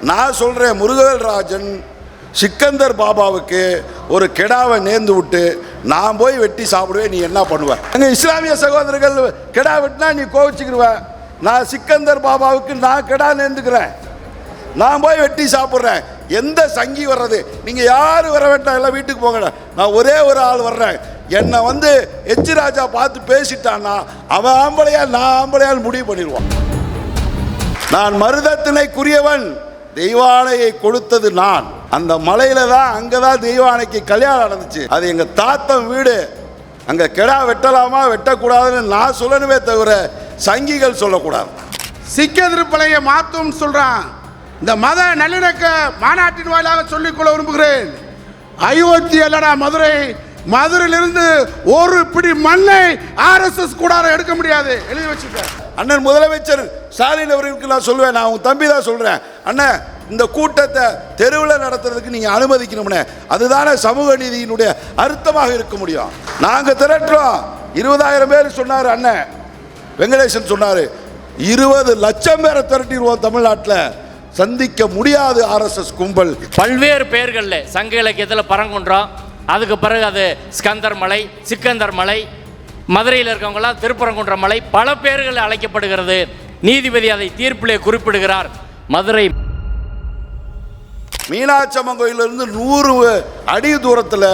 நான் சொல்கிறேன் முருகவேல் ராஜன் சிக்கந்தர் பாபாவுக்கு ஒரு கெடாவை நேர்ந்து விட்டு நான் போய் வெட்டி சாப்பிடுவேன் நீ என்ன பண்ணுவ? எங்கள் இஸ்லாமிய சகோதரர்கள் கெடா வெட்டினா நீ கோவிச்சுக்கிடுவேன் நான் சிக்கந்தர் பாபாவுக்கு நான் கெடா நேர்ந்துக்கிறேன். நான் போய் வெட்டி சாப்பிட்றேன். எந்த சங்கி வர்றது? நீங்கள் யார் வர வேண்டாம் எல்லாம் வீட்டுக்கு போங்கடா. நான் ஒரே ஒரு ஆள் வர்றேன். என்னை வந்து எச்சி ராஜா பார்த்து பேசிட்டான்னா அவன் ஆம்பளையா நான் ஆம்பளையான்னு முடிவு பண்ணிடுவான். நான் மருதத்தினைக்குரியவன். தெய்வானையை கொடுத்தது நான். அந்த மலையில தான் அங்கதான் தெய்வானைக்கு கல்யாணம் நடந்துச்சு. அது எங்க தாத்தன் வீடு. அங்க கெடா வெட்டலாமா வெட்டக்கூடாதுன்னு நான் சொல்லணுமே தவிர சங்கிகள் சொல்லக்கூடாது. சிக்க திருப்பலையை மாத்தும் சொல்றான். இந்த மத நல்லிணக்க மாநாட்டின் வாயிலாக சொல்லிக்கொள்ள விரும்புகிறேன். அயோத்தி அல்லடா மதுரை. மதுரையிலிருந்து ஒரு பிடி மண்ணை ஆர்எஸ்எஸ் கூடாரம் எடுக்க முடியாது. எழுதி வச்சுக்க அண்ணன் முதலமைச்சர் ஸ்டாலின் அவர்களுக்கு நான் சொல்லுவேன் நான் உங்கள் தம்பி தான் சொல்றேன். அண்ணன் இந்த கூட்டத்தை தெருவில் நடத்துறதுக்கு நீங்க அனுமதிக்கணும்னே. அதுதானே சமூக நீதியினுடைய அர்த்தமாக இருக்க முடியும். நாங்க திரட்டுறோம். இருபதாயிரம் பேர் சொன்னார் அண்ணன் வெங்கடேசன் சொன்னார் இருபது லட்சம் பேரை திரட்டிடுவோம் தமிழ்நாட்டில். சந்திக்க முடியாது ஆர்எஸ்எஸ் கும்பல். பல்வேறு பெயர்களில் சங்க இலக்கியத்தில் பரங்குன்றம் அதுக்கு பிறகு அது ஸ்கந்தர் மலை சிக்கந்தர் மலை மதுரையில் இருக்கவங்களாம் திருப்பரங்குன்றம் மலை பல பெயர்கள் அழைக்கப்படுகிறது. நீதிபதி அதை தீர்ப்பிலே குறிப்பிடுகிறார். மதுரை மீனாட்சி அம்மன் கோயிலிருந்து நூறு அடி தூரத்தில்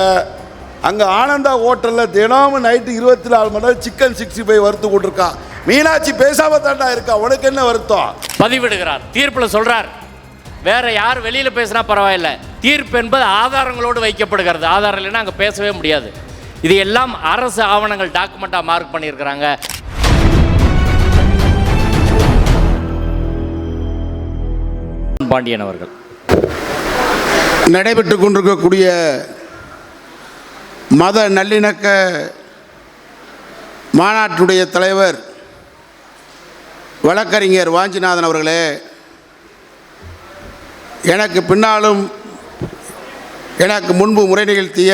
அங்கே ஆனந்தா ஹோட்டலில் தினமும் நைட்டு இருபத்தி நாலு மணி நேரம் சிக்கன் சிக்ஸ்டி ஃபைவ் வறுத்து கொண்டிருக்கான் மீனாட்சி பேசாம தாண்டா இருக்கா? உனக்கு என்ன வருத்தம்? பதிவிடுகிறார். தீர்ப்பில் சொல்றார். வேற யார் வெளியில பேசினா பரவாயில்ல. தீர்ப்பு என்பது ஆதாரங்களோடு வைக்கப்படுகிறது. ஆதாரம் இல்லைன்னா அங்கே பேசவே முடியாது. இது எல்லாம் அரசு ஆவணங்கள் டாக்குமெண்ட்டாக மார்க் பண்ணியிருக்கிறாங்க. பாண்டியன் அவர்கள். நடைபெற்று கொண்டிருக்கக்கூடிய மத நல்லிணக்க மாநாட்டுடைய தலைவர் வழக்கறிஞர் வாஞ்சிநாதன் அவர்களே எனக்கு பின்னாலும் எனக்கு முன்பு முறை நிகழ்த்திய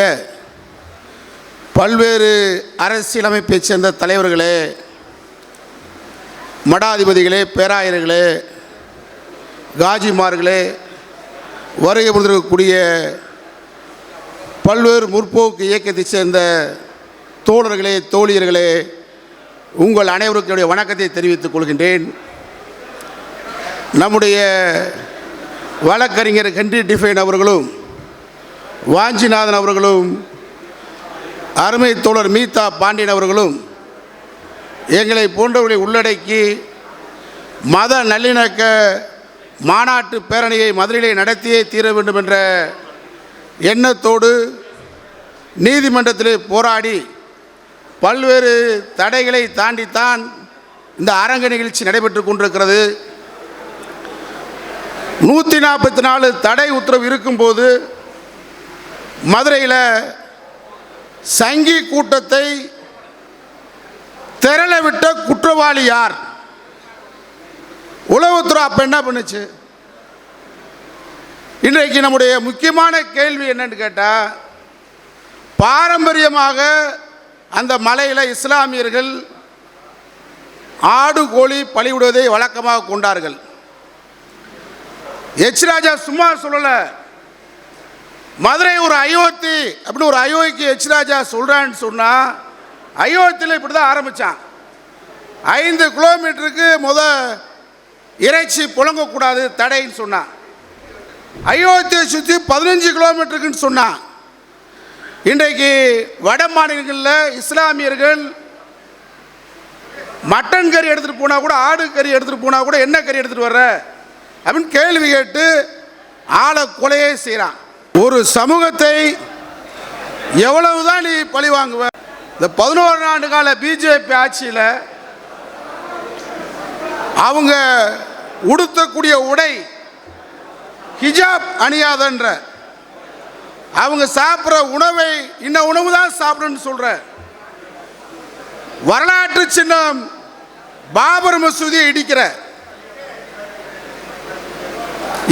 பல்வேறு அரசியலமைப்பைச் சேர்ந்த தலைவர்களே மடாதிபதிகளே பேராயர்களே காஜிமார்களே வருகை புரிந்திருக்கக்கூடிய பல்வேறு முற்போக்கு இயக்கத்தைச் சேர்ந்த தோழர்களே தோழியர்களே உங்கள் அனைவருக்கும் என்னுடைய வணக்கத்தை தெரிவித்துக் கொள்கின்றேன். நம்முடைய வழக்கறிஞர் ஹென்றி டிஃபைன் அவர்களும் வாஞ்சிநாதன் அவர்களும் அருமை தோழர் மீதா பாண்டியன் அவர்களும் எங்களை போன்றவர்களை உள்ளடக்கி மத நல்லிணக்க மாநாட்டு பேரணியை மதுரையிலே நடத்தியே தீர வேண்டும் என்ற எண்ணத்தோடு நீதிமன்றத்திலே போராடி பல்வேறு தடைகளை தாண்டித்தான் இந்த அரங்க நிகழ்ச்சி நடைபெற்று கொண்டிருக்கிறது. நூற்றி நாற்பத்தி நாலு தடை உத்தரவு இருக்கும்போது மதுரையில் சங்கி கூட்டத்தை திரளவிட்ட குற்றவாளி யார்? உளவுத்துறை அப்போ என்ன பண்ணுச்சு? இன்றைக்கு நம்முடைய முக்கியமான கேள்வி என்னன்னு கேட்டால் பாரம்பரியமாக அந்த மலையில் இஸ்லாமியர்கள் ஆடு கோழி பழிவிடுவதை வழக்கமாக கொண்டார்கள். எச். ராஜா சும்மா சொல்லலை. மதுரை ஒரு அயோத்தி அப்படின்னு ஒரு அயோத்திக்கு எச் சொல்கிறான்னு சொன்னால் அயோத்தியில் இப்படி தான் ஆரம்பித்தான் ஐந்து கிலோமீட்டருக்கு முத இறைச்சி புழங்கக்கூடாது தடைன்னு சொன்னான் அயோத்தியை சுற்றி பதினஞ்சு கிலோமீட்டருக்குன்னு சொன்னான் இன்றைக்கு வட மாநிலங்களில் இஸ்லாமியர்கள் மட்டன் கறி எடுத்துகிட்டு போனால் கூட ஆடு கறி எடுத்துகிட்டு போனால் கூட என்ன கறி எடுத்துகிட்டு வர்ற? அப்படின்னு கேள்வி கேட்டு ஆளை கொலையே செய்கிறான் ஒரு சமூகத்தை எவ்வளவுதான் நீ பழி வாங்குவ? இந்த பதினோரு ஆண்டு கால பிஜேபி ஆட்சியில் அவங்க உடுத்தக்கூடிய உடை ஹிஜாப் அணியாதன்ற அவங்க சாப்பிட்ற உணவை இன்ன உணவு தான் சாப்பிடுன்னு சொல்ற வரலாற்று சின்னம் பாபர் மசூதியை இடிக்கிற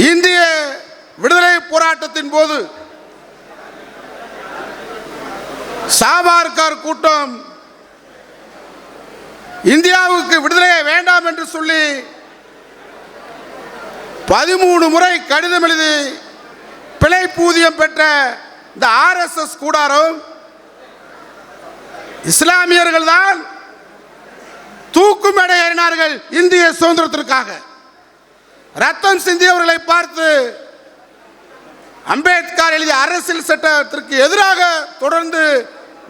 இந்திய விடுதலை போராட்டத்தின் போது சாபார்கர் கூட்டம் இந்தியாவுக்கு விடுதலையை வேண்டாம் என்று சொல்லி பதிமூணு முறை கடிதம் எழுதி பிழை பூதியம் பெற்ற இந்த ஆர்எஸ்எஸ் கூடாரம் இஸ்லாமியர்கள் தான் தூக்கு மேடை ஏறினார்கள் இந்திய சுதந்திரத்திற்காக. ரத்தம் சிந்தியவர்களை பார்த்து அம்பேத்கர் எழுதிய அரசியல் சட்டத்திற்கு எதிராக தொடர்ந்து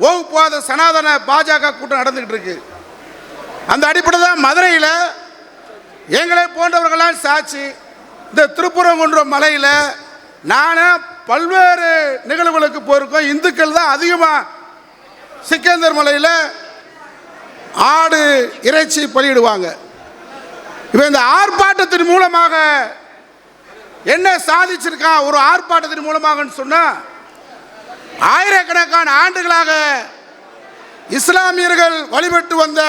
வகுப்பாத சனாதன பாஜக கூட்டம் நடந்துகிட்டு இருக்கு. அந்த அடிப்படை தான் மதுரையில் எங்களை போன்றவர்களால் சாட்சி இந்த திருப்பரங்குன்றம் மலையில் நானும் பல்வேறு நிகழ்வுகளுக்கு போயிருக்கோம். இந்துக்கள் தான் அதிகமாக சிக்கந்தர் மலையில் ஆடு இறைச்சி பலியிடுவாங்க. இப்போ இந்த ஆர்ப்பாட்டத்தின் மூலமாக என்ன சாதிச்சிருக்கான் ஒரு ஆர்ப்பாட்டத்தின் மூலமாகன்னு சொன்னா ஆயிரக்கணக்கான ஆண்டுகளாக இஸ்லாமியர்கள் வழிபட்டு வந்த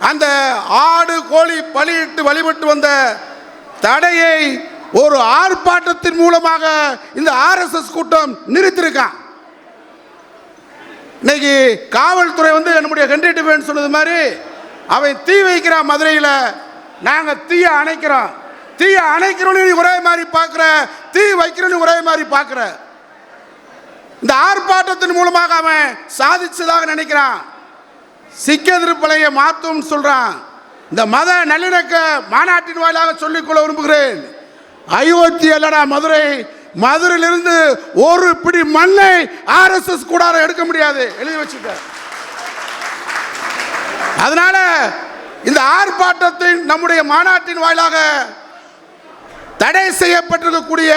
அந்த ஆடு கோழி பலியிட்டு வழிபட்டு வந்த தடையை ஒரு ஆர்ப்பாட்டத்தின் மூலமாக இந்த ஆர்எஸ்எஸ் கூட்டம் நிறுத்திருக்கான் இன்னைக்கு காவல்துறை வந்து நம்முடைய ஹென்றி சொன்னது மாதிரி அவன் தீ வைக்கிறான் மதுரையில் நாங்கள் தீயை அணைக்கிறோம். தீய அணைக்கிறவனையும் நீ ஒரே மாதிரி பார்க்குற தீ வைக்கிறோன்னு ஒரே மாதிரி பார்க்குற. இந்த ஆர்ப்பாட்டத்தின் மூலமாக அவன் சாதிச்சதாக நினைக்கிறான். சிக்கெதிர்ப்பலையை மாற்றும் சொல்றான். இந்த மத நல்லிணக்க மாநாட்டின் வாயிலாக சொல்லிக்கொள்ள விரும்புகிறேன். அயோத்தி அல்லடா மதுரை மதுரையிலிருந்து ஒரு பிடி மண்ணை ஆர்எஸ்எஸ் கூடார எடுக்க முடியாது. எழுதி வச்சுக்க அதனால இந்த ஆர்ப்பாட்டத்தின் நம்முடைய மாநாட்டின் வாயிலாக தடை செய்யப்பட்டிருக்கக்கூடிய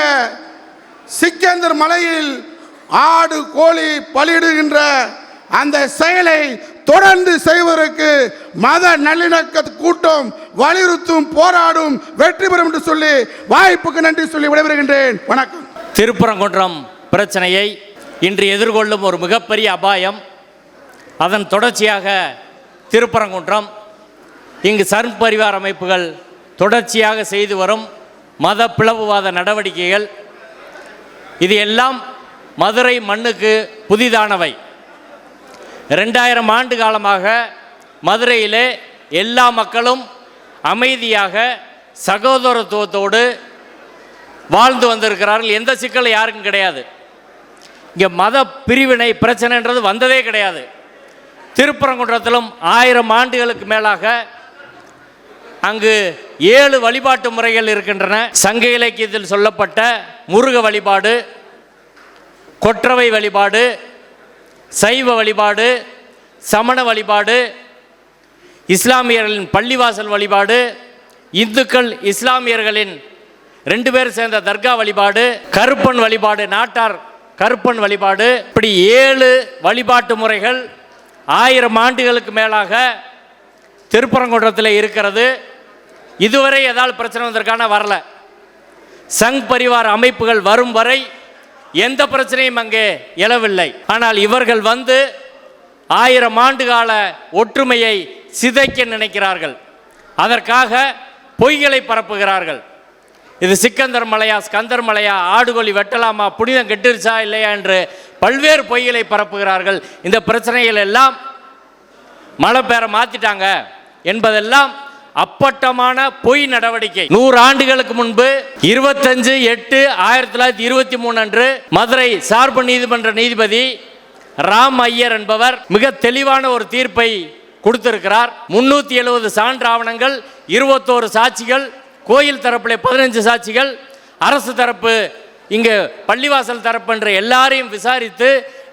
சிக்கந்தர் மலையில் ஆடு கோழி பலியிடுகின்ற அந்த செயலை தொடர்ந்து செய்வதற்கு மத நல்லிணக்க கூட்டம் வலியுறுத்தும் போராடும் வெற்றி பெறும் என்று சொல்லி வாய்ப்புக்கு நன்றி சொல்லி விடைபெறுகின்றேன். வணக்கம். திருப்பரங்குன்றம் பிரச்சனையை இன்று எதிர்கொள்ளும் ஒரு மிகப்பெரிய அபாயம். அதன் தொடர்ச்சியாக திருப்பரங்குன்றம் இங்கு சர்ம் பரிவார அமைப்புகள் தொடர்ச்சியாக செய்து வரும் மத பிளவுவாத நடவடிக்கைகள் இது எல்லாம் மதுரை மண்ணுக்கு புதிதானவை. ரெண்டாயிரம் ஆண்டு காலமாக மதுரையிலே எல்லா மக்களும் அமைதியாக சகோதரத்துவத்தோடு வாழ்ந்து வந்திருக்கிறார்கள். எந்த சிக்கலும் யாருக்கும் கிடையாது. இங்கே மத பிரிவினை பிரச்சனைன்றது வந்ததே கிடையாது. திருப்பரங்குன்றத்திலும் ஆயிரம் ஆண்டுகளுக்கு மேலாக அங்கு ஏழு வழிபாட்டு முறைகள் இருக்கின்றன. சங்க இலக்கியத்தில் சொல்லப்பட்ட முருக வழிபாடு கொற்றவை வழிபாடு சைவ வழிபாடு சமண வழிபாடு இஸ்லாமியர்களின் பள்ளிவாசல் வழிபாடு இந்துக்கள் இஸ்லாமியர்களின் ரெண்டு பேர் சேர்ந்த தர்கா வழிபாடு கருப்பன் வழிபாடு நாட்டார் கருப்பன் வழிபாடு. இப்படி ஏழு வழிபாட்டு முறைகள் ஆயிரம் ஆண்டுகளுக்கு மேலாக திருப்பரங்குன்றத்தில் இருக்கிறது. இதுவரை ஏதாவது பிரச்சனை வந்திருக்கான வரல. சங் பரிவார அமைப்புகள் வரும் வரை எந்த பிரச்சனையும் அங்கே எழவில்லை. ஆனால் இவர்கள் வந்து ஆயிரம் ஆண்டு கால ஒற்றுமையை சிதைக்க நினைக்கிறார்கள். அதற்காக பொய்களை பரப்புகிறார்கள். இது சிக்கந்தர் மலையா ஸ்கந்தர் மலையா ஆடுகொலி வெட்டலாமா புனிதம் கெட்டுருச்சா இல்லையா என்று பல்வேறு பொய்களை பரப்புகிறார்கள். இந்த பிரச்சனைகள் எல்லாம் மழை பெற மாற்றிட்டாங்க என்பதெல்லாம் அப்பட்டமான பொய் நடவடிக்கை. நூறு ஆண்டுகளுக்கு முன்பு இருபத்தஞ்சு எட்டு ஆயிரத்தி தொள்ளாயிரத்தி இருபத்தி மூணு அன்று மதுரை சார்பு நீதிமன்ற நீதிபதி ராம் ஐயர் என்பவர் மிக தெளிவான ஒரு தீர்ப்பை கொடுத்திருக்கிறார். முன்னூத்தி எழுபது சான்று ஆவணங்கள் இருபத்தோரு சாட்சிகள் கோயில் தரப்பில் பதினஞ்சு சாட்சிகள் அரசு தரப்பு இங்கு பள்ளிவாசல் தரப்பு என்ற எல்லாரையும் விசாரித்து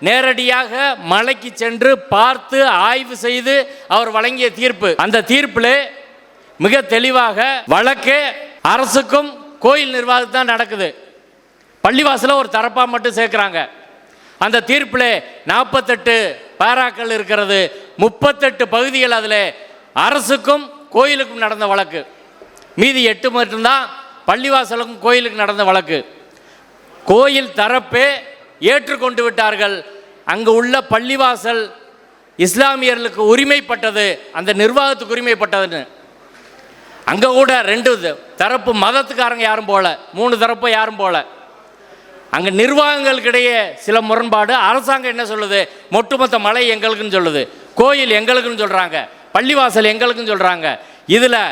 நேரடியாக மலைக்கு சென்று பார்த்து ஆய்வு செய்து அவர் வழங்கிய தீர்ப்பு. அந்த தீர்ப்பிலே மிக தெளிவாக வழக்கு அரசுக்கும் கோயில் நிர்வாகத்துக்கு தான் நடக்குது. பள்ளிவாசல ஒரு தரப்பாக மட்டும் சேர்க்குறாங்க. அந்த தீர்ப்பில் நாற்பத்தெட்டு பேராக்கள் இருக்கிறது. முப்பத்தெட்டு பகுதிகள் அதில் அரசுக்கும் கோயிலுக்கும் நடந்த வழக்கு. மீதி எட்டு மட்டும்தான் பள்ளிவாசலுக்கும் கோயிலுக்கு நடந்த வழக்கு. கோயில் தரப்பே ஏற்றுக்கொண்டு விட்டார்கள். அங்கு உள்ள பள்ளிவாசல் இஸ்லாமியர்களுக்கு உரிமைப்பட்டது. அந்த நிர்வாகத்துக்கு உரிமைப்பட்டதுன்னு. அங்கே கூட ரெண்டு தரப்பு மதத்துக்காரங்க யாரும் போகல மூணு தரப்பு யாரும் போகல அங்கே நிர்வாகங்களுக்கிடையே சில முரண்பாடு. அரசாங்கம் என்ன சொல்லுது? ஒட்டுமொத்த மலை எங்களுக்குன்னு சொல்லுது. கோயில் எங்களுக்குன்னு சொல்கிறாங்க பள்ளிவாசல் எங்களுக்குன்னு சொல்கிறாங்க இதில்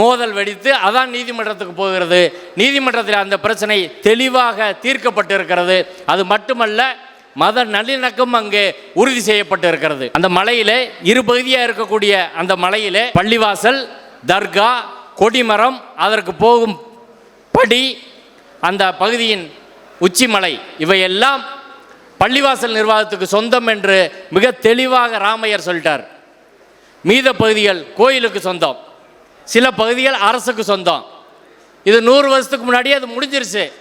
மோதல் வெடித்து அதான் நீதிமன்றத்துக்கு போகிறது. நீதிமன்றத்தில் அந்த பிரச்சனை தெளிவாக தீர்க்கப்பட்டு இருக்கிறது அது மட்டுமல்ல மத நல்லிணக்கம் அங்கே உறுதி செய்யப்பட்டு இருக்கிறது அந்த மலையிலே இரு பகுதியாக இருக்கக்கூடிய அந்த மலையிலே பள்ளிவாசல் தர்கா கொடிமரம் அதற்கு போகும் படி அந்த பகுதியின் உச்சிமலை. இவையெல்லாம் பள்ளிவாசல் நிர்வாகத்துக்கு சொந்தம் என்று மிக தெளிவாக ராமையர் சொல்லிட்டார். மீத பகுதிகள் கோயிலுக்கு சொந்தம். சில பகுதிகள் அரசுக்கு சொந்தம். இது நூறு வருஷத்துக்கு முன்னாடியே அது முடிஞ்சிருச்சு.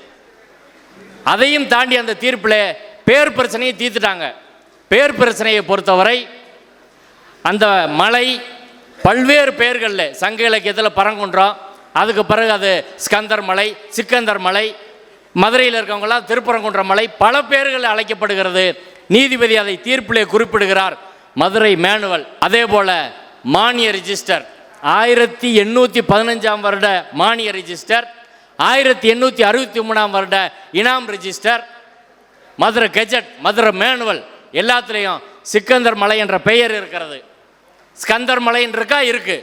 அதையும் தாண்டி அந்த தீர்ப்பில் பேர் பிரச்சனையை தீர்த்துட்டாங்க. பேர் பிரச்சனையை பொறுத்தவரை அந்த மலை பல்வேறு பெயர்களில் சங்க இலக்கியத்தில் பரங்குன்றம் அதுக்கு பிறகு அது ஸ்கந்தர் மலை சிக்கந்தர் மலை மதுரையில் இருக்கவங்களாம் திருப்பரங்குன்ற மலை பல பேர்களில் அழைக்கப்படுகிறது. நீதிபதி அதை தீர்ப்பிலே குறிப்பிடுகிறார். மதுரை மேனுவல் அதே போல் மானிய ரிஜிஸ்டர் ஆயிரத்தி எண்ணூற்றி பதினஞ்சாம் வருட மானிய ரிஜிஸ்டர் ஆயிரத்தி எண்ணூற்றி அறுபத்தி மூணாம் வருட இனாம் register Madurai gazette Madurai manual எல்லாத்துலேயும் சிக்கந்தர் மலை என்ற பெயர் இருக்கிறது. ஸ்கந்தர் மலைன்னு இருக்கா இருக்கு.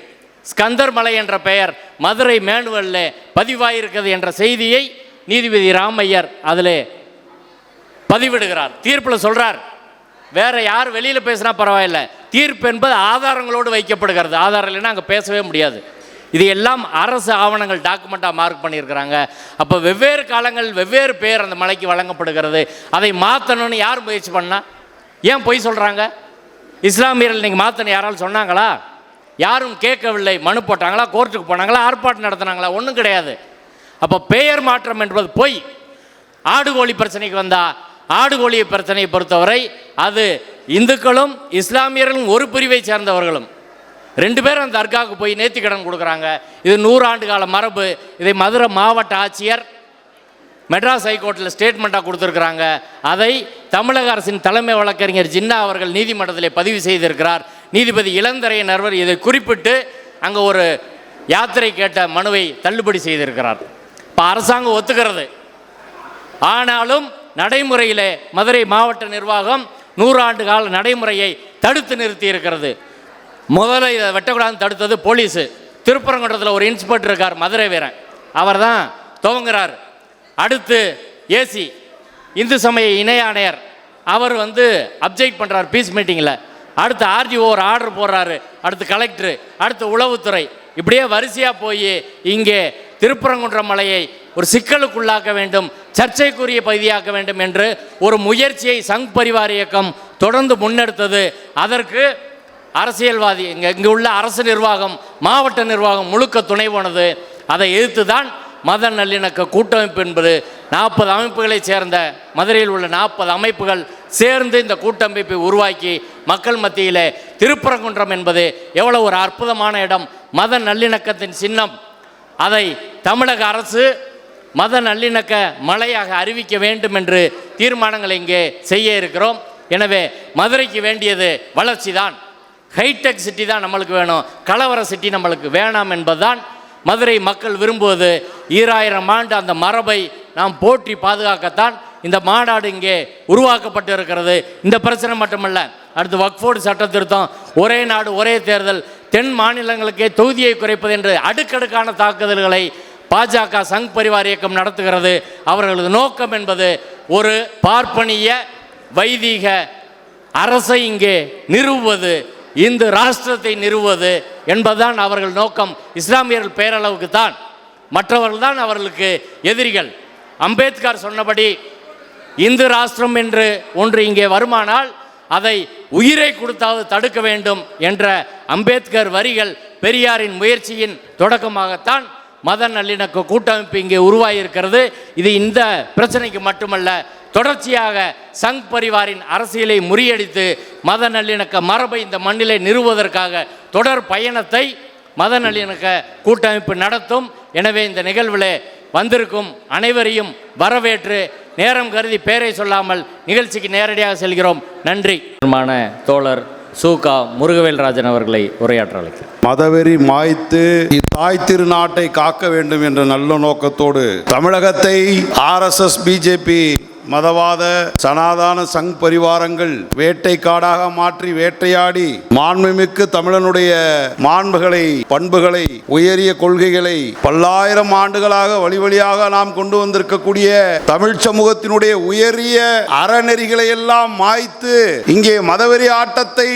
ஸ்கந்தர் மலை என்ற பெயர் மதுரை மேனுவலில் பதிவாயிருக்கிறது என்ற செய்தியை நீதிபதி ராமையர் அதில் பதிவிடுகிறார். தீர்ப்பில் சொல்கிறார் வேற யார் வெளியில் பேசினா பரவாயில்ல. தீர்ப்பு என்பது ஆதாரங்களோடு வைக்கப்படுகிறது. ஆதாரம் இல்லைன்னா அங்கே பேசவே முடியாது. இது எல்லாம் அரசு ஆவணங்கள் டாக்குமெண்ட்டாக மார்க் பண்ணியிருக்கிறாங்க. அப்போ வெவ்வேறு காலங்கள் வெவ்வேறு பேர் அந்த மலைக்கு வழங்கப்படுகிறது. அதை மாற்றணும்னு யார் முயற்சி பண்ணால் ஏன் பொய் சொல்கிறாங்க இஸ்லாமியர்கள் நீங்கள் மாற்றணும் யாராலும் சொன்னாங்களா? யாரும் கேட்கவில்லை. மனு போட்டாங்களா? கோர்ட்டுக்கு போனாங்களா? ஆர்ப்பாட்டம் நடத்தினாங்களா? ஒன்றும் கிடையாது. அப்போ பெயர் மாற்றம் என்பது பொய். ஆடு கோழி பிரச்சனைக்கு வந்தால் ஆடுகோழி பிரச்சனையை பொறுத்தவரை அது இந்துக்களும் இஸ்லாமியர்களும் ஒரு பிரிவை சேர்ந்தவர்களும். ரெண்டு பேரும் அந்த தர்காவுக்கு போய் நேர்த்திக்கடன் கொடுக்குறாங்க. இது நூறாண்டு கால மரபு. இதை மதுரை மாவட்ட ஆட்சியர் மெட்ராஸ் ஹைகோர்ட்டில் ஸ்டேட்மெண்ட்டாக கொடுத்துருக்குறாங்க. அதை தமிழக அரசின் தலைமை வழக்கறிஞர் ஜின்னா அவர்கள் நீதிமன்றத்தில் பதிவு செய்திருக்கிறார். நீதிபதி இளந்தரைய நர்வர் இதை குறிப்பிட்டு அங்கே ஒரு யாத்திரை கேட்ட மனுவை தள்ளுபடி செய்திருக்கிறார். இப்போ அரசாங்கம் ஒத்துக்கிறது. ஆனாலும் நடைமுறையிலே மதுரை மாவட்ட நிர்வாகம் நூறாண்டு கால நடைமுறையை தடுத்து நிறுத்தி இருக்கிறது. முதல்ல இதை வெட்டக்கூடாதுன்னு தடுத்தது போலீஸு. திருப்பரங்குன்றத்தில் ஒரு இன்ஸ்பெக்டர் இருக்கார் மதுரை வீரன். அவர் தான் துவங்குறார். அடுத்து ஏசி. இந்து சமய இணை ஆணையர். அவர் வந்து அப்ஜெக்ட் பண்ணுறார் பீஸ் மீட்டிங்கில் அடுத்து ஆர்ஜிஓ ஒரு ஆர்டர் போடுறாரு. அடுத்து கலெக்டரு அடுத்து உளவுத்துறை. இப்படியே வரிசையாக போய் இங்கே திருப்பரங்குன்றம் மலையை ஒரு சிக்கலுக்குள்ளாக்க வேண்டும் சர்ச்சைக்குரிய பகுதியாக்க வேண்டும் என்று ஒரு முயற்சியை சங் பரிவார் இயக்கம் தொடர்ந்து முன்னெடுத்தது. அதற்கு அரசியல்வாதி இங்கே இங்கே உள்ள அரசு நிர்வாகம் மாவட்ட நிர்வாகம் முழுக்க துணை போனது. அதை எதிர்த்து தான் மத நல்லிணக்க கூட்டமைப்பு என்பது நாற்பது அமைப்புகளைச் சேர்ந்த மதுரையில் உள்ள நாற்பது அமைப்புகள் சேர்ந்து இந்த கூட்டமைப்பை உருவாக்கி மக்கள் மத்தியிலே திருப்பரங்குன்றம் என்பது எவ்வளவு ஒரு அற்புதமான இடம். மத நல்லிணக்கத்தின் சின்னம். அதை தமிழக அரசு மத நல்லிணக்க மலையாக அறிவிக்க வேண்டும் என்று தீர்மானங்களை இங்கே செய்ய இருக்கிறோம். எனவே மதுரைக்கு வேண்டியது வளர்ச்சி தான் ஹைடெக் சிட்டி தான் நம்மளுக்கு வேணும். கலவர சிட்டி நம்மளுக்கு வேணாம் என்பதுதான் மதுரை மக்கள் விரும்புவது ஈராயிரம் ஆண்டு அந்த மரபை நாம் போற்றி பாதுகாக்கத்தான் இந்த மாநாடு இங்கே உருவாக்கப்பட்டு இருக்கிறது இந்த பிரச்சனை மட்டுமல்ல அடுத்து வக்ஃபோர்டு சட்ட திருத்தம் ஒரே நாடு ஒரே தேர்தல் தென் மாநிலங்களுக்கே தொகுதியை குறைப்பது என்று அடுக்கடுக்கான தாக்குதல்களை பாஜக சங் பரிவார் இயக்கம் நடத்துகிறது. அவர்களது நோக்கம் என்பது ஒரு பார்ப்பனிய வைதீக அரசை இங்கே நிறுவுவது. இந்து ராஷ்டிரத்தை நிறுவுவது என்பதுதான் அவர்கள் நோக்கம். இஸ்லாமியர்கள் பேரளவுக்கு தான். மற்றவர்கள் தான் அவர்களுக்கு எதிரிகள். அம்பேத்கர் சொன்னபடி இந்து ராஷ்டிரம் என்று ஒன்று இங்கே வருமானால் அதை உயிரை கொடுத்தாவது தடுக்க வேண்டும் என்ற அம்பேத்கர் வரிகள் பெரியாரின் முயற்சியின் தொடக்கமாகத்தான் மத நல்லிணக்க கூட்டமைப்பு இங்கே உருவாகியிருக்கிறது. இது இந்த பிரச்சனைக்கு மட்டுமல்ல தொடர்ச்சியாக சங் பரிவாரின் அரசியலை முறியடித்து மத நல்லிணக்க மரபை இந்த மண்ணிலே நிறுவுவதற்காக தொடர் பயணத்தை மத நல்லிணக்க கூட்டமைப்பு நடத்தும். எனவே இந்த நிகழ்வில் வந்திருக்கும் அனைவரையும் வரவேற்று நேரம் கருதி பேரை சொல்லாமல் நிகழ்ச்சிக்கு நேரடியாக செல்கிறோம். நன்றி. தோழர் சூகா முருகவேல்ராஜன் அவர்களை உரையாற்ற அழைக்கிறேன். மதவெறி மாய்த்து தாய் திருநாட்டை காக்க வேண்டும் என்ற நல்ல நோக்கத்தோடு தமிழகத்தை ஆர்எஸ்எஸ் பிஜேபி மதவாத சனாதான சங் பரிவாரங்கள் வேட்டைக்காடாக மாற்றி வேட்டையாடி மாண்புமிக்கு தமிழனுடைய மாண்புகளை பண்புகளை உயரிய கொள்கைகளை பல்லாயிரம் ஆண்டுகளாக வழி வழியாக நாம் கொண்டு வந்திருக்கக்கூடிய தமிழ் சமூகத்தினுடைய உயரிய அறநெறிகளை எல்லாம் மாய்த்து இங்கே மதவெறி ஆட்டத்தை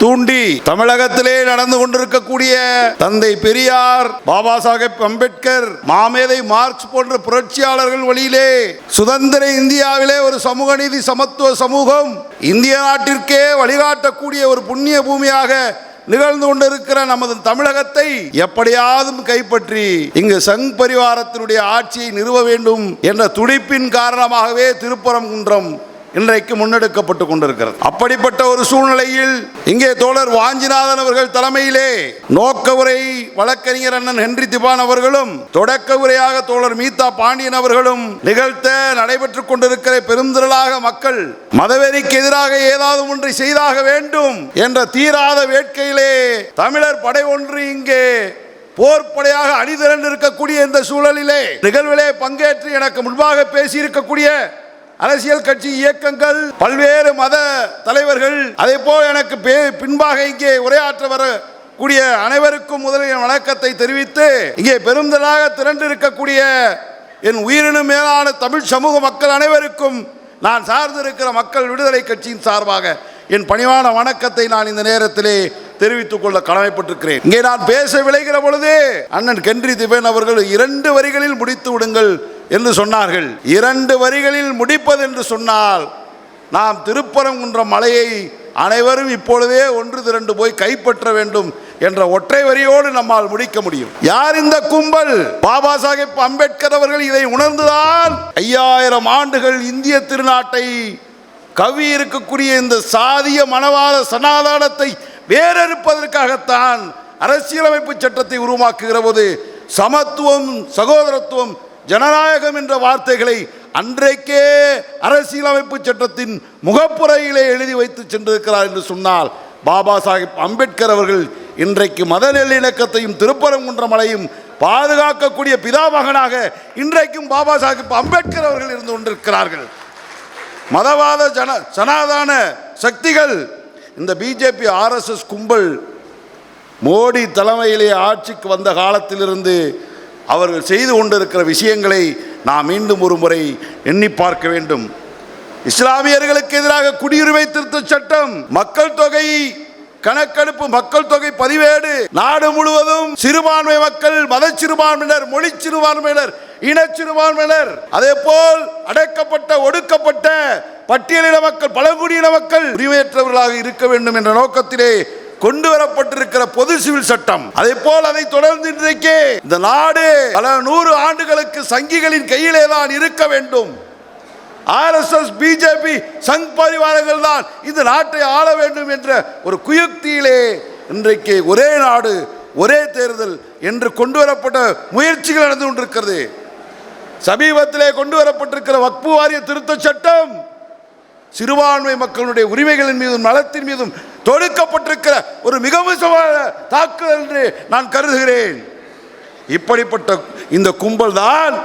தூண்டி தமிழகத்திலே நடந்து கொண்டிருக்கக்கூடிய தந்தை பெரியார் பாபா சாஹேப் அம்பேத்கர் மாமேதை மார்க்ஸ் போன்ற புரட்சியாளர்கள் வழியிலே சுதந்திர இந்தியா இந்தியாவிலே ஒரு சமூக நீதி சமத்துவ சமூகம் இந்திய நாட்டிற்கே வழிகாட்டக்கூடிய ஒரு புண்ணிய பூமியாக நிகழ்ந்து கொண்டிருக்கிற நமது தமிழகத்தை எப்படியாவது கைப்பற்றி இங்கு சங் பரிவாரத்தினுடைய ஆட்சியை நிறுவ வேண்டும் என்ற துடிப்பின் காரணமாகவே திருப்பரங்குன்றம் இன்றைக்கு முன்னெடுக்கப்பட்டு கொண்டிருக்கிறது. அப்படிப்பட்ட ஒரு சூழ்நிலையில் இங்கே தோழர் வாஞ்சிநாதன் அவர்கள் தலைமையிலே நோக்க உரை வழக்கறிஞர் அண்ணன் ஹென்றி திபான் அவர்களும் தொடக்க உரையாக தோழர் மீதா பாண்டியன் அவர்களும் நிகழ்த்த நடைபெற்றுக் கொண்டிருக்கிற பெருந்திரளாக மக்கள் மதவெறிக்கு எதிராக ஏதாவது ஒன்றை செய்தாக வேண்டும் என்ற தீராத வேட்கையிலே தமிழர் படை ஒன்று இங்கே போர்ப்படையாக அணிதிரண்டு இருக்கக்கூடிய இந்த சூழலிலே நிகழ்விலே பங்கேற்று எனக்கு முன்பாக பேசியிருக்கக்கூடிய அரசியல் கட்சி இயக்கங்கள் பல்வேறு மத தலைவர்கள் அதே போல் எனக்கு பே- பின்பாக இங்கே உரையாற்ற வர கூடிய அனைவருக்கும் முதலில் வணக்கத்தை தெரிவித்து இங்கே பெருந்தலாக திரண்டு இருக்கக்கூடிய என் உயிரினும் மேலான தமிழ் சமூக மக்கள் அனைவருக்கும் நான் சார்ந்திருக்கிற மக்கள் விடுதலை கட்சியின் சார்பாக என் பணிவான வணக்கத்தை நான் இந்த நேரத்திலே தெரிவித்துக் கொள்ள கடமைப்பட்டிருக்கிறேன். இங்கே நான் பேச விளைகிற பொழுது அண்ணன் கென்றி திபேன் அவர்கள் இரண்டு வரிகளில் முடித்து விடுங்கள் என்று சொன்னார்கள். இரண்டு வரிகளில் முடிப்பது என்று சொன்னால் நாம் திருப்பரங்குன்றம் மலையை அனைவரும் இப்பொழுதே ஒன்று திரண்டு போய் கைப்பற்ற வேண்டும் என்ற ஒற்றை வரியோடு நம்மால் முடிக்க முடியும். யார் இந்த கும்பல்? பாபா சாஹேப் அம்பேத்கர் அவர்கள் இதை உணர்ந்துதான் ஐயாயிரம் ஆண்டுகள் இந்திய திருநாட்டை கவி இருக்கக்கூடிய இந்த சாதிய மனவாத சனாதானத்தை வேறறுப்பதற்காகத்தான் அரசியலமைப்பு சட்டத்தை உருவாக்குகிற போது சமத்துவம் சகோதரத்துவம் ஜனநாயகம் என்ற வார்த்தைகளை அன்றைக்கே அரசியலமைப்பு சட்டத்தின் முகப்புறையிலே எழுதி வைத்து சென்றிருக்கிறார் என்று சொன்னால் பாபா சாஹிப் அம்பேத்கர் அவர்கள் இன்றைக்கு மத நல்லிணக்கத்தையும் திருப்பரங்குன்ற மலையும் பாதுகாக்கக்கூடிய பிதாமகனாக இன்றைக்கும் பாபா சாஹிப் அம்பேத்கர் அவர்கள் இருந்து கொண்டிருக்கிறார்கள். மதவாத ஜன சனாதான சக்திகள். இந்த பிஜேபி ஆர்எஸ்எஸ் கும்பல் மோடி தலைமையிலே ஆட்சிக்கு வந்த காலத்திலிருந்து அவர்கள் செய்து கொண்டிருக்கிற விஷயங்களை நாம் மீண்டும் ஒரு முறை எண்ணி பார்க்க வேண்டும். இஸ்லாமியர்களுக்கு எதிராக குடியுரிமை திருத்த சட்டம் மக்கள் தொகை கணக்கெடுப்பு மக்கள் தொகை பதிவேடு நாடு முழுவதும் சிறுபான்மை மக்கள் மத சிறுபான்மையினர் மொழி சிறுபான்மையினர் இன சிறுபான்மையினர் அதே போல் அடைக்கப்பட்ட ஒடுக்கப்பட்ட பட்டியலின மக்கள் பழங்குடியின மக்கள் உரிமையற்றவர்களாக இருக்க வேண்டும் என்ற நோக்கத்திலே கொண்டு வரப்பட்டிருக்கிற பொது சிவில் சட்டம். அதே போல் அதை தொடர்ந்து இன்றைக்கு இந்த நாடு பல நூறு ஆண்டுகளுக்கு சங்கிகளின் கையிலே தான் இருக்க வேண்டும். ஆர்எஸ்எஸ் பிஜேபி சங் பரிவாரங்கள் தான் இந்த நாட்டை ஆள வேண்டும் என்ற ஒரு குயுக்தியிலே இன்றைக்கு ஒரே நாடு ஒரே தேர்தல் என்று கொண்டு வரப்பட்ட முயற்சிகள் நடந்து கொண்டிருக்கிறது. சமீபத்திலே கொண்டு வரப்பட்டிருக்கிற வக்பு வாரிய திருத்த சட்டம் சிறுபான்மை மக்களுடைய உரிமைகளின் மீதும் நலத்தின் மீதும் தொடுக்கப்பட்டிருக்கிற ஒரு மிக மோசமான தாக்குதல் என்று நான் கருதுகிறேன். இப்படிப்பட்ட இந்த கும்பல் தான்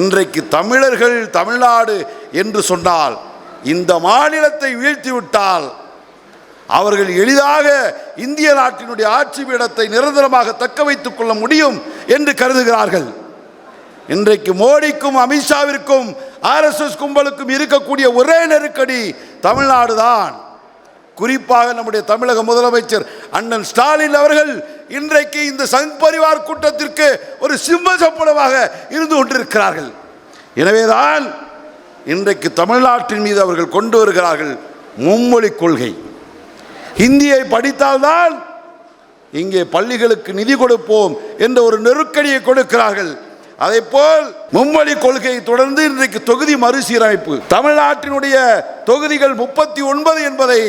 இன்றைக்கு தமிழர்கள் தமிழ்நாடு என்று சொன்னால் இந்த மாநிலத்தை வீழ்த்திவிட்டால் அவர்கள் எளிதாக இந்திய நாட்டினுடைய ஆட்சி பீடத்தை நிரந்தரமாக தக்க வைத்துக் கொள்ள முடியும் என்று கருதுகிறார்கள். இன்றைக்கு மோடிக்கும் அமித்ஷாவிற்கும் ஆர்எஸ்எஸ் கும்பலுக்கும் இருக்கக்கூடிய ஒரே நெருக்கடி தமிழ்நாடு தான். குறிப்பாக நம்முடைய தமிழக முதலமைச்சர் அண்ணன் ஸ்டாலின் அவர்கள் இன்றைக்கு இந்த சங் பரிவார் கூட்டத்திற்கு ஒரு சிம்ம சப்பனமாக இருந்து கொண்டிருக்கிறார்கள். எனவேதான் இன்றைக்கு தமிழ்நாட்டின் மீது அவர்கள் கொண்டு வருகிறார்கள் மும்மொழி கொள்கை. ஹிந்தியை படித்தால்தான் இங்கே பள்ளிகளுக்கு நிதி கொடுப்போம் என்ற ஒரு நெருக்கடியை கொடுக்கிறார்கள். அதே போல் மும்மொழி கொள்கையை தொடர்ந்து இன்றைக்கு தொகுதி மறுசீரமைப்பு. தமிழ்நாட்டினுடைய தொகுதிகள் முப்பத்தி ஒன்பது என்பதை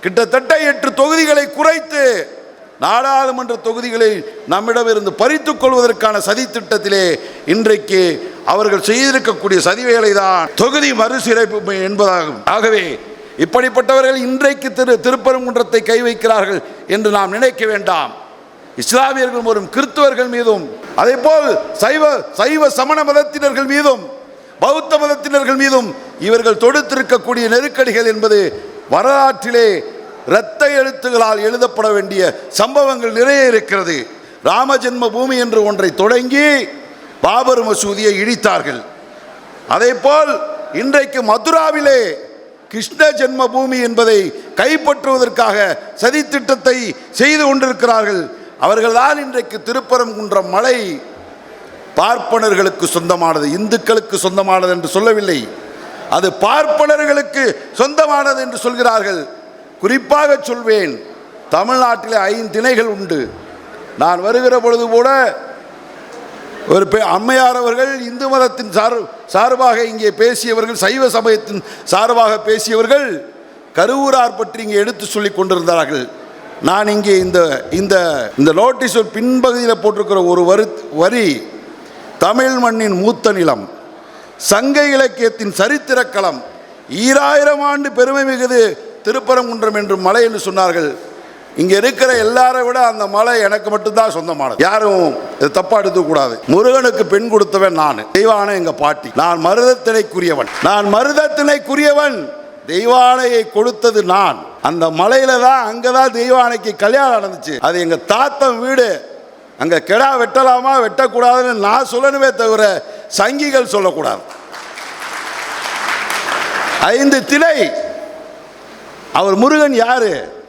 கிட்டத்தட்ட எட்டு தொகுதிகளை குறைத்து நாடாளுமன்ற தொகுதிகளை நம்மிடமிருந்து பறித்துக் கொள்வதற்கான சதி திட்டத்திலே இன்றைக்கு அவர்கள் செய்திருக்கக்கூடிய சதிவேலை தான் தொகுதி மறுசீரமைப்பு என்பதாகும். ஆகவே இப்படிப்பட்டவர்கள் இன்றைக்கு திரு திருப்பரங்குன்றத்தை கை வைக்கிறார்கள் என்று நாம் நினைக்க வேண்டாம். இஸ்லாமியர்கள் மீதும் கிறிஸ்துவர்கள் மீதும் அதே போல் சைவ சைவ சமண மதத்தினர்கள் மீதும் பௌத்த மதத்தினர்கள் மீதும் இவர்கள் தொடுத்திருக்கக்கூடிய நெருக்கடிகள் என்பது வரலாற்றிலே இரத்த எழுத்துகளால் எழுதப்பட வேண்டிய சம்பவங்கள் நிறைய இருக்கிறது. ராமஜென்ம பூமி என்று ஒன்றை தொடங்கி பாபர் மசூதியை இடித்தார்கள். அதேபோல் இன்றைக்கு மதுராவிலே கிருஷ்ண ஜென்ம பூமி என்பதை கைப்பற்றுவதற்காக சதித்திட்டத்தை செய்து கொண்டிருக்கிறார்கள் அவர்கள்தான் இன்றைக்கு திருப்பரங்குன்றம் மலை பார்ப்பனர்களுக்கு சொந்தமானது இந்துக்களுக்கு சொந்தமானது என்று சொல்லவில்லை. அது பார்ப்பனர்களுக்கு சொந்தமானது என்று சொல்கிறார்கள். குறிப்பாக சொல்வேன் தமிழ்நாட்டில் ஐந்து திணைகள் உண்டு. நான் வருகிற பொழுது கூட ஒரு பெ அம்மையார் அவர்கள் இந்து மதத்தின் சார் சார்பாக இங்கே பேசியவர்கள் சைவ சமயத்தின் சார்பாக பேசியவர்கள் கருவூரார் பற்றி இங்கே எடுத்து சொல்லி கொண்டிருந்தார்கள். நான் இங்கே இந்த இந்த இந்த நோட்டீஸ் பின்பகுதியில் போட்டிருக்கிற ஒரு வரு வரி தமிழ் மண்ணின் மூத்த நிலம் சங்க இலக்கியத்தின் சரித்திரக்களம் ஈராயிரம் ஆண்டு பெருமை மிகுது திருப்பரங்குன்றம் என்று மலை என்று சொன்னார்கள். இங்கே இருக்கிற எல்லாரை விட அந்த மலை எனக்கு மட்டும்தான் சொந்தமானது. யாரும் இது தப்பா எடுத்துக்கூடாது. முருகனுக்கு பெண் கொடுத்தவன் நான். தெய்வான எங்கள் பாட்டி. நான் மருதத்தினைக்குரியவன். நான் மருதத்தினைக்குரியவன். தெய்வானையை கொடுத்தது நான். அந்த மலையில தான் அங்கதான் தெய்வானைக்கு கல்யாணம் நடந்துச்சு. அது எங்க தாத்தன் வீடு. அங்க கெடா வெட்டலாமா வெட்டக்கூடாதுன்னு நான் சொல்லணுமே தவிர சங்கிகள் சொல்லக்கூடாது. ஐந்து திணை. அவர் முருகன் யாரு?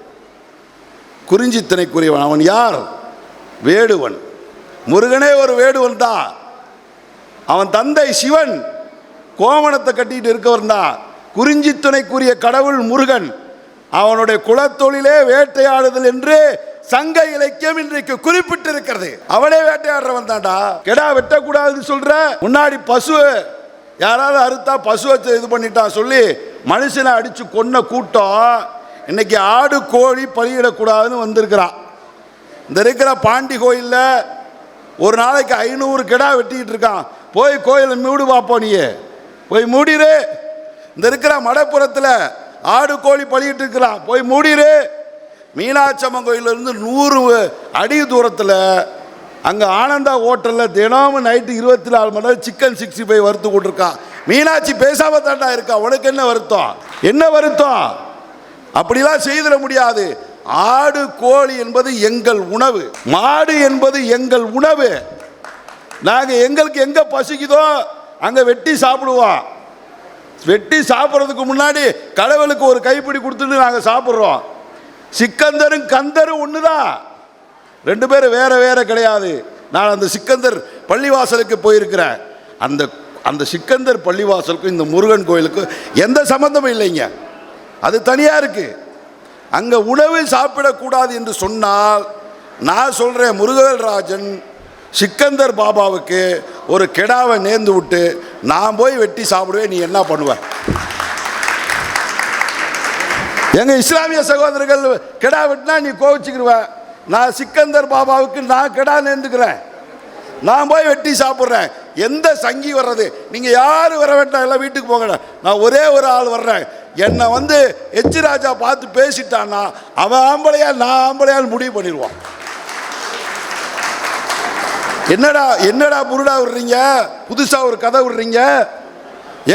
குறிஞ்சி திணைக்குரியவன். அவன் யார்? வேடுவன். முருகனே ஒரு வேடுவன் தான். அவன் தந்தை சிவன். கோமணத்தை கட்டிட்டு இருக்கவன் தான். குறிஞ்சி துணைக்குரிய கடவுள் முருகன் அவனுடைய குலத்தொழிலே வேட்டையாடுதல் என்று சங்க இலக்கியம் இன்றைக்கு குறிப்பிட்டிருக்கிறது. அவனே வேட்டையாடுறவன் தான்டா. கெடா வெட்டக்கூடாதுன்னு சொல்ற முன்னாடி பசு யாராவது அறுத்தா பசுவை இது பண்ணிட்டான் சொல்லி மனுஷனை அடிச்சு கொன்ன கூட்டம் இன்னைக்கு ஆடு கோழி பலியிடக்கூடாதுன்னு வந்திருக்கிறான். இந்த இருக்கிற பாண்டி கோயிலில் ஒரு நாளைக்கு ஐநூறு கிடா வெட்டிக்கிட்டு இருக்கான். போய் கோயிலை மூடு பார்ப்போம் நீ போய் மூடிடு இந்த இருக்கிற மடப்புறத்தில் ஆடு கோழி பழகிட்டு இருக்கிறான். போய் மூடிடு மீனாட்சம்மன் கோயிலிருந்து நூறு அடி தூரத்தில் அங்கே ஆனந்தா ஹோட்டலில் தினமும் நைட்டு இருபத்தி நாலு மணி நேரம் சிக்கன் சிக்ஸ்டி ஃபைவ் வறுத்து கொண்டிருக்கான் மீனாட்சி பேசாம தாண்டா இருக்கா? உனக்கு என்ன வருத்தம்? என்ன வருத்தம்? அப்படிலாம் செய்திட முடியாது. ஆடு கோழி என்பது எங்கள் உணவு. மாடு என்பது எங்கள் உணவு. நாங்கள் எங்களுக்கு எங்கே பசிக்குதோ அங்கே வெட்டி சாப்பிடுவோம். வெட்டி சாப்பிட்றதுக்கு முன்னாடி கடவுளுக்கு ஒரு கைப்பிடி கொடுத்துட்டு நாங்கள் சாப்பிட்றோம். சிக்கந்தரும் கந்தரும் ஒன்று தான் ரெண்டு பேரும் வேற வேற கிடையாது. நான் அந்த சிக்கந்தர் பள்ளிவாசலுக்கு போயிருக்கிறேன். அந்த அந்த சிக்கந்தர் பள்ளிவாசலுக்கும் இந்த முருகன் கோயிலுக்கும் எந்த சம்மந்தமும் இல்லைங்க. அது தனியாக இருக்குது அங்கே உணவு சாப்பிடக்கூடாது என்று சொன்னால் நான் சொல்கிறேன் முருகவேல்ராஜன் சிக்கந்தர் பாபாவுக்கு ஒரு கெடாவை நேர்ந்து விட்டு நான் போய் வெட்டி சாப்பிடுவேன் நீ என்ன பண்ணுவ? எங்க இஸ்லாமிய சகோதரர்கள் கெடா வெட்டினா நீ கோவிச்சுக்கிருவ. நான் சிக்கந்தர் பாபாவுக்கு நான் கெடா நேர்ந்துக்கிறேன். நான் போய் வெட்டி சாப்பிட்றேன். எந்த சங்கி வர்றது? நீங்கள் யார் வர வேண்டாம் எல்லாம் வீட்டுக்கு போங்க நான் ஒரே ஒரு ஆள் வர்றேன். என்னை வந்து எச். ராஜா பார்த்து பேசிட்டான்னா அவன் ஆம்பளையா நான் ஆம்பளையான்னு முடிவு பண்ணிடுவான். என்னடா என்னடா புருடா விடுறீங்க? புதுசாக ஒரு கதை விடுறீங்க?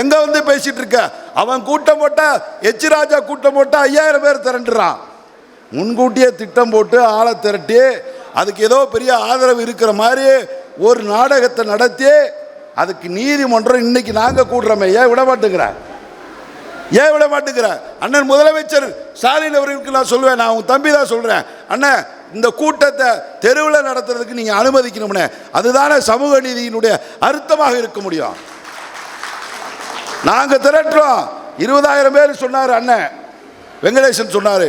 எங்கே வந்து பேசிட்டு இருக்க? அவன் கூட்டம் போட்டா எச் ராஜா கூட்டம் போட்டா ஐயாயிரம் பேர் திரண்டுறான். முன்கூட்டியே திட்டம் போட்டு ஆளை திரட்டி அதுக்கு ஏதோ பெரிய ஆதரவு இருக்கிற மாதிரி ஒரு நாடகத்தை நடத்தி அதுக்கு நீதிமன்றம் இன்னைக்கு நாங்கள் கூடுறோமே. ஏன் விட மாட்டேங்கிற? ஏன் விட மாட்டேங்கிற? அண்ணன் முதலமைச்சர் ஸ்டாலின் அவர்களுக்கு நான் சொல்லுவேன் நான் உன் தம்பி தான் சொல்கிறேன் அண்ணன் இந்த கூட்டத்தை தெருவில் நடத்துறதுக்கு நீங்கள் அனுமதிக்கணும்னே. அதுதானே சமூக நீதியினுடைய அர்த்தமாக இருக்க முடியும். நாங்கள் திரட்டுறோம். இருபதாயிரம் பேர் சொன்னார் அண்ணன். வெங்கடேசன் சொன்னார்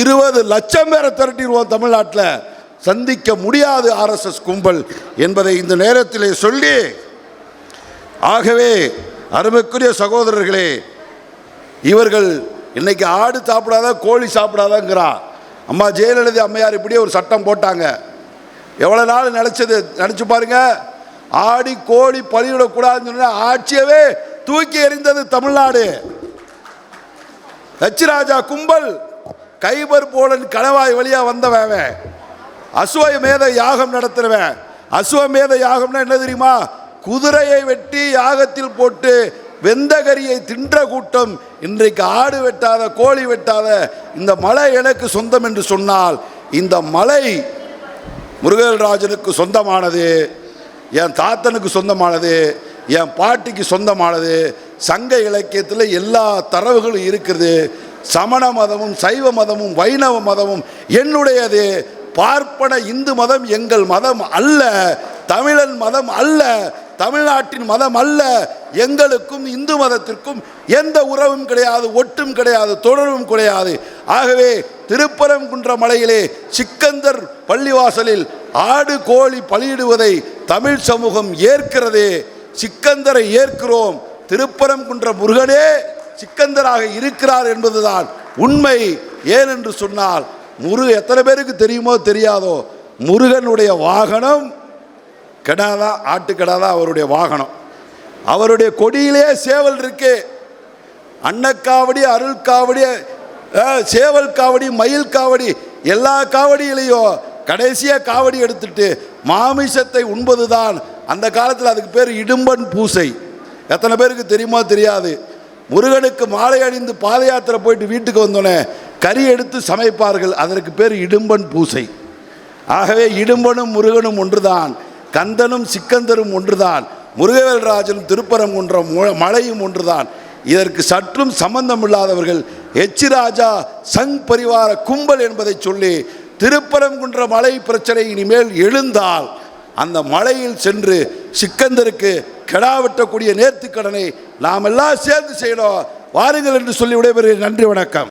இருபது லட்சம் பேரை திரட்டிடுவோம் தமிழ்நாட்டில். சந்திக்க முடியாது ஆர்எஸ்எஸ் கும்பல் என்பதை இந்த நேரத்திலே சொல்லி ஆகவே அருமைக்குரிய சகோதரர்களே இவர்கள் இன்னைக்கு ஆடு சாப்பிடாத கோழி சாப்பிடாதங்கிறான் அம்மா ஜெயலலிதா அம்மையார் இப்படியே ஒரு சட்டம் போட்டாங்க. எவ்வளோ நாள் நினச்சது? நினச்சி பாருங்க. ஆடி கோழி பலியிடக்கூடாதுன்னு சொன்ன ஆட்சியவே தூக்கி எறிந்தது தமிழ்நாடு. லட்சராஜா கும்பல் கைபர் போலன் கணவாய் வழியா வந்தவன் அவன். அசுவமேத யாகம் நடத்துறவன். அசுவமேத யாகம்னா என்ன தெரியுமா? குதிரையை வெட்டி யாகத்தில் போட்டு வெந்தகரியை தின்ற கூட்டம் இன்றைக்கு ஆடு வெட்டாத கோழி வெட்டாத இந்த மலை எனக்கு சொந்தம் என்று சொன்னால் இந்த மலை முருகல்ராஜனுக்கு சொந்தமானது என் தாத்தனுக்கு சொந்தமானது என் பாட்டிக்கு சொந்தமானது சங்க இலக்கியத்தில் எல்லா தரவுகளும் இருக்குது சமண மதமும் சைவ மதமும் வைணவ மதமும் என்னுடையது. பார்ப்பன இந்து மதம் எங்கள் மதம் அல்ல தமிழன் மதம் அல்ல தமிழ்நாட்டின் மதம் அல்ல எங்களுக்கும் இந்து மதத்திற்கும் எந்த உறவும் கிடையாது ஒட்டும் கிடையாது தொடர்பும் கிடையாது. ஆகவே திருப்பரங்குன்ற மலையிலே சிக்கந்தர் பள்ளிவாசலில் ஆடு கோழி பலியிடுவதை தமிழ் சமூகம் ஏற்கிறதே. சிக்கந்தரை ஏற்கிறோம். திருப்பரங்குன்ற முருகனே சிக்கந்தராக இருக்கிறார் என்பதுதான் உண்மை. ஏனென்று சொன்னால் முருக எத்தனை பேருக்கு தெரியுமோ தெரியாதோ முருகனுடைய வாகனம் கெடாதான் ஆட்டுக்கடாதான் அவருடைய வாகனம். அவருடைய கொடியிலே சேவல் இருக்கு. அன்னக்காவடி அருள் காவடி சேவல் காவடி மயில் காவடி எல்லா காவடியிலையும் கடைசியாக காவடி எடுத்துட்டு மாமிசத்தை உண்பதுதான். அந்த காலத்தில் அதுக்கு பேர் இடும்பன் பூசை. எத்தனை பேருக்கு தெரியுமோ தெரியாது. முருகனுக்கு மாலை அணிந்து பாத யாத்திரை போயிட்டு வீட்டுக்கு வந்தோடனே கறி எடுத்து சமைப்பார்கள். அதற்கு பேர் இடும்பன் பூசை. ஆகவே இடும்பனும் முருகனும் ஒன்றுதான். கந்தனும் சிக்கந்தரும் ஒன்றுதான். முருகவேல்ராஜனும் திருப்பரங்குன்ற மு- மலையும் ஒன்றுதான். இதற்கு சற்றும் சம்பந்தம் இல்லாதவர்கள் எச்சி ராஜா சங் பரிவார கும்பல் என்பதை சொல்லி திருப்பரங்குன்ற மலை பிரச்சனை இனிமேல் எழுந்தால் அந்த மலையில் சென்று சிக்கந்தருக்கு கெடா வெட்டக்கூடிய நேர்த்திக்கடனை நாம் எல்லாம் சேர்ந்து செய்யணும். வாருங்கள் என்று சொல்லி விடைபெறுகிறேன். நன்றி வணக்கம்.